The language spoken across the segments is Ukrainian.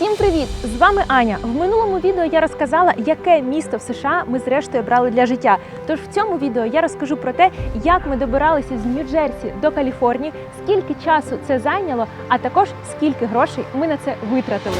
Всім привіт! З вами Аня. В минулому відео я розказала, яке місто в США ми зрештою брали для життя. Тож в цьому відео я розкажу про те, як ми добиралися з Нью-Джерсі до Каліфорнії, скільки часу це зайняло, а також скільки грошей ми на це витратили.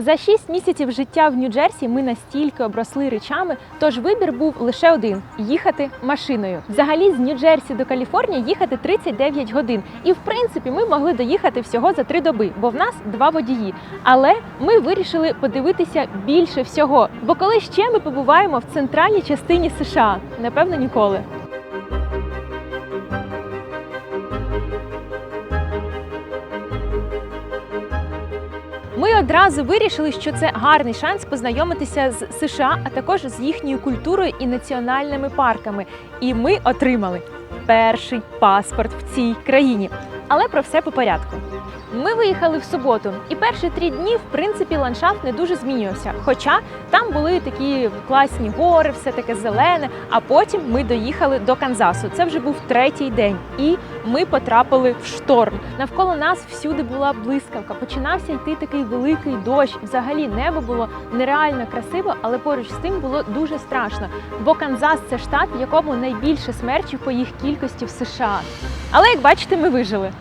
За 6 місяців життя в Нью-Джерсі ми настільки обросли речами, тож вибір був лише один їхати машиною. Взагалі з Нью-Джерсі до Каліфорнії їхати 39 годин. І в принципі ми могли доїхати всього за три доби, бо в нас два водії. Але ми вирішили подивитися більше всього. Бо коли ще ми побуваємо в центральній частині США? Напевно, ніколи. Одразу вирішили, що це гарний шанс познайомитися з США, а також з їхньою культурою і національними парками. І ми отримали перший паспорт в цій країні. Але про все по порядку. Ми виїхали в суботу, і перші три дні, в принципі, ландшафт не дуже змінювався. Хоча там були такі класні гори, все таке зелене. А потім ми доїхали до Канзасу. Це вже був третій день, і ми потрапили в шторм. Навколо нас всюди була блискавка. Починався йти такий великий дощ. Взагалі небо було нереально красиво, але поруч з тим було дуже страшно. Бо Канзас це штат, в якому найбільше смерчів по їх кількості в США. Але як бачите, ми вижили.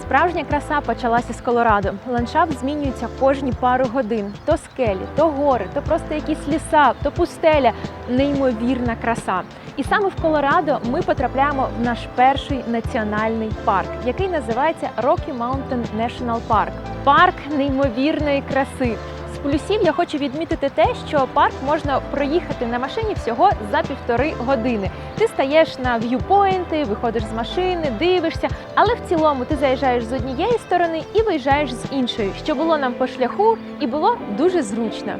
Справжня краса почалася з Колорадо. Ландшафт змінюється кожні пару годин. То скелі, то гори, то просто якісь ліса, то пустеля. Неймовірна краса. І саме в Колорадо ми потрапляємо в наш перший національний парк, який називається Rocky Mountain National Park. Парк неймовірної краси. З плюсів я хочу відмітити те, що парк можна проїхати на машині всього за півтори години. Ти стаєш на в'юпойнти, виходиш з машини, дивишся, але в цілому ти заїжджаєш з однієї сторони і виїжджаєш з іншої, що було нам по шляху і було дуже зручно.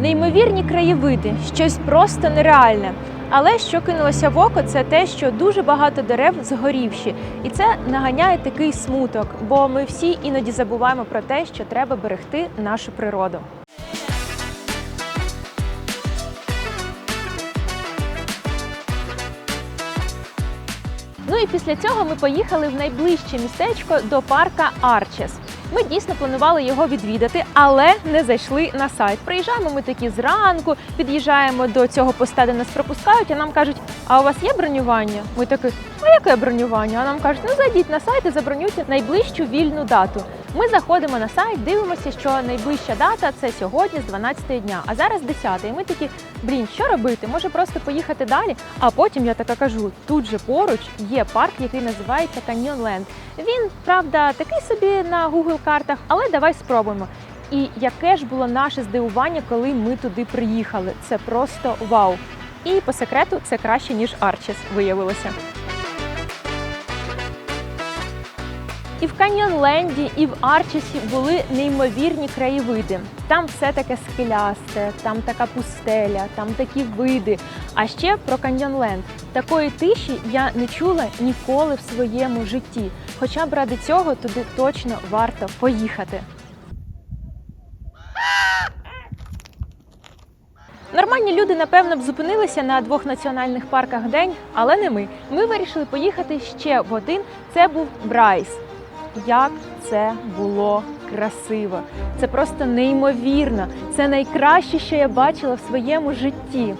Неймовірні краєвиди, щось просто нереальне. Але що кинулося в око, це те, що дуже багато дерев згорівші, і це наганяє такий смуток, бо ми всі іноді забуваємо про те, що треба берегти нашу природу. Ну і після цього ми поїхали в найближче містечко до парка Арчес. Ми дійсно планували його відвідати, але не зайшли на сайт. Приїжджаємо ми такі зранку, під'їжджаємо до цього поста, де нас пропускають, а нам кажуть, а у вас є бронювання? Ми такі, а яке бронювання? А нам кажуть, ну зайдіть на сайт і забронюйте найближчу вільну дату. Ми заходимо на сайт, дивимося, що найближча дата це сьогодні з 12 дня, а зараз 10. І ми такі, блін, що робити? Може просто поїхати далі? А потім я така кажу: тут же поруч є парк, який називається Land. Він, правда, такий собі на Google картах, але давай спробуємо. І яке ж було наше здивування, коли ми туди приїхали. Це просто вау. І по секрету це краще ніж Арчес виявилося. І в Каньйонленді, і в Арчесі були неймовірні краєвиди. Там все таке скелясте, там така пустеля, там такі види. А ще про Каньйонленд. Такої тиші я не чула ніколи в своєму житті. Хоча б ради цього туди точно варто поїхати. Нормальні люди, напевно, б зупинилися на двох національних парках день, але не ми. Ми вирішили поїхати ще в один. Це був Брайс. Як це було красиво! Це просто неймовірно. Це найкраще, що я бачила в своєму житті.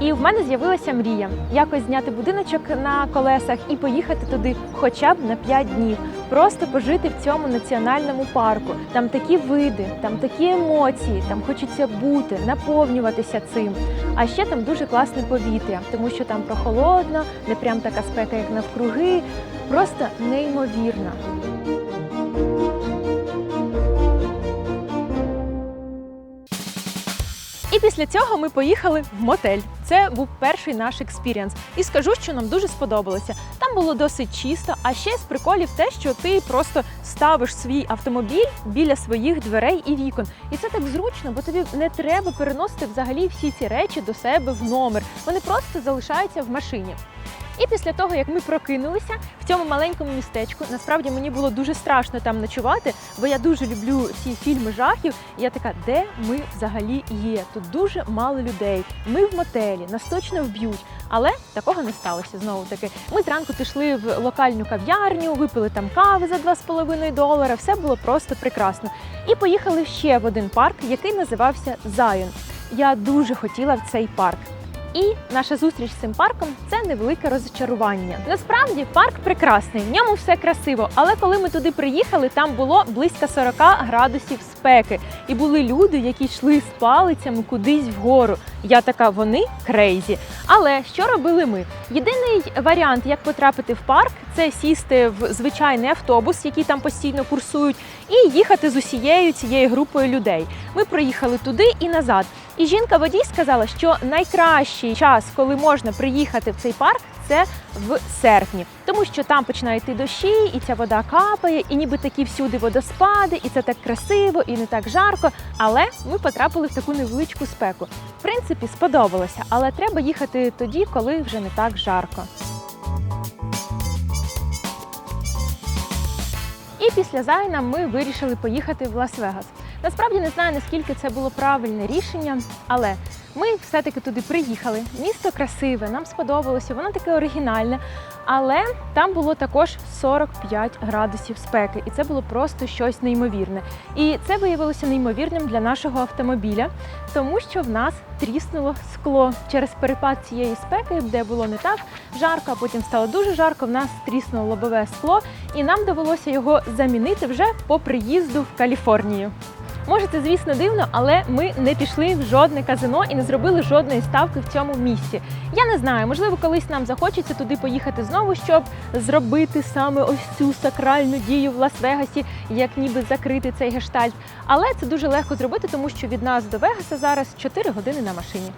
І в мене з'явилася мрія якось зняти будиночок на колесах і поїхати туди хоча б на 5 днів. Просто пожити в цьому національному парку. Там такі види, там такі емоції, там хочеться бути, наповнюватися цим. А ще там дуже класне повітря, тому що там прохолодно, не прям така спека, як навкруги. Просто неймовірно. І після цього ми поїхали в мотель. Це був перший наш експірієнс. І скажу, що нам дуже сподобалося. Там було досить чисто, а ще з приколів те, що ти просто ставиш свій автомобіль біля своїх дверей і вікон. І це так зручно, бо тобі не треба переносити взагалі всі ці речі до себе в номер. Вони просто залишаються в машині. І після того, як ми прокинулися в цьому маленькому містечку, насправді мені було дуже страшно там ночувати, бо я дуже люблю ці фільми жахів. І я така, де ми взагалі є? Тут дуже мало людей. Ми в мотелі, нас точно вб'ють. Але такого не сталося знову таки. Ми зранку пішли в локальну кав'ярню, випили там кави за 2,5 долара. Все було просто прекрасно. І поїхали ще в один парк, який називався Зайон. Я дуже хотіла в цей парк. І наша зустріч з цим парком це невелике розчарування. Насправді парк прекрасний, в ньому все красиво. Але коли ми туди приїхали, там було близько 40 градусів спеки, і були люди, які йшли з палицями кудись вгору. Я така, вони крейзі. Але що робили ми? Єдиний варіант, як потрапити в парк, це сісти в звичайний автобус, який там постійно курсують, і їхати з усією цією групою людей. Ми проїхали туди і назад. І жінка водій сказала, що найкращий час, коли можна приїхати в цей парк, це в серпні, тому що там починає йти дощі, і ця вода капає, і ніби такі всюди водоспади, і це так красиво, і не так жарко. Але ми потрапили в таку невеличку спеку. В принципі, сподобалося, але треба їхати тоді, коли вже не так жарко. І після Зайна ми вирішили поїхати в Лас-Вегас. Насправді не знаю наскільки це було правильне рішення, але ми все-таки туди приїхали. Місто красиве, нам сподобалося, воно таке оригінальне. Але там було також 45 градусів спеки, і це було просто щось неймовірне. І це виявилося неймовірним для нашого автомобіля, тому що в нас тріснуло скло через перепад цієї спеки, де було не так жарко, а потім стало дуже жарко. В нас тріснуло лобове скло, і нам довелося його замінити вже по приїзду в Каліфорнію. Може, це звісно дивно, але ми не пішли в жодне казино і не зробили жодної ставки в цьому місці. Я не знаю, можливо, колись нам захочеться туди поїхати знову, щоб зробити саме ось цю сакральну дію в Лас-Вегасі, як ніби закрити цей гештальт. Але це дуже легко зробити, тому що від нас до Вегаса зараз 4 години на машині.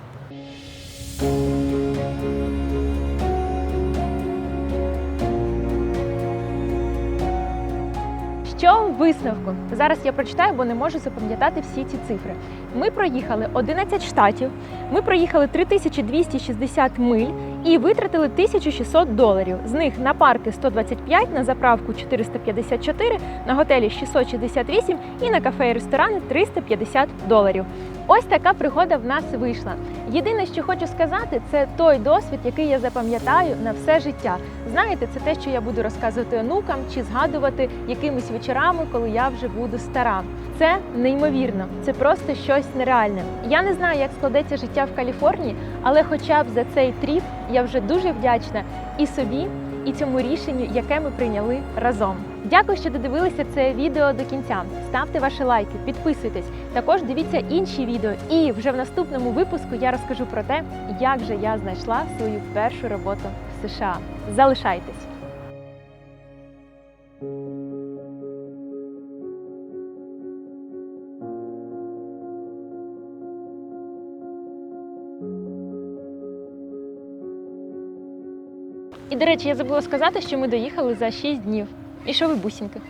В висновку? Зараз я прочитаю, бо не можу запам'ятати всі ці цифри. Ми проїхали 11 штатів, ми проїхали 3260 миль і витратили 1600 доларів. З них на парки 125, на заправку 454, на готелі 668 і на кафе і ресторани 350 доларів. Ось така пригода в нас вийшла. Єдине, що хочу сказати, це той досвід, який я запам'ятаю на все життя. Знаєте, це те, що я буду розказувати онукам чи згадувати якимись вечорами, коли я вже буду стара. Це неймовірно, це просто щось нереальне. Я не знаю, як складеться життя в Каліфорнії, але хоча б за цей тріп я вже дуже вдячна і собі, і цьому рішенню, яке ми прийняли разом. Дякую, що додивилися це відео до кінця. Ставте ваші лайки, підписуйтесь. Також дивіться інші відео. І вже в наступному випуску я розкажу про те, як же я знайшла свою першу роботу в США. Залишайтесь! І до речі, я забула сказати, що ми доїхали за 6 днів. І що ви бусінки?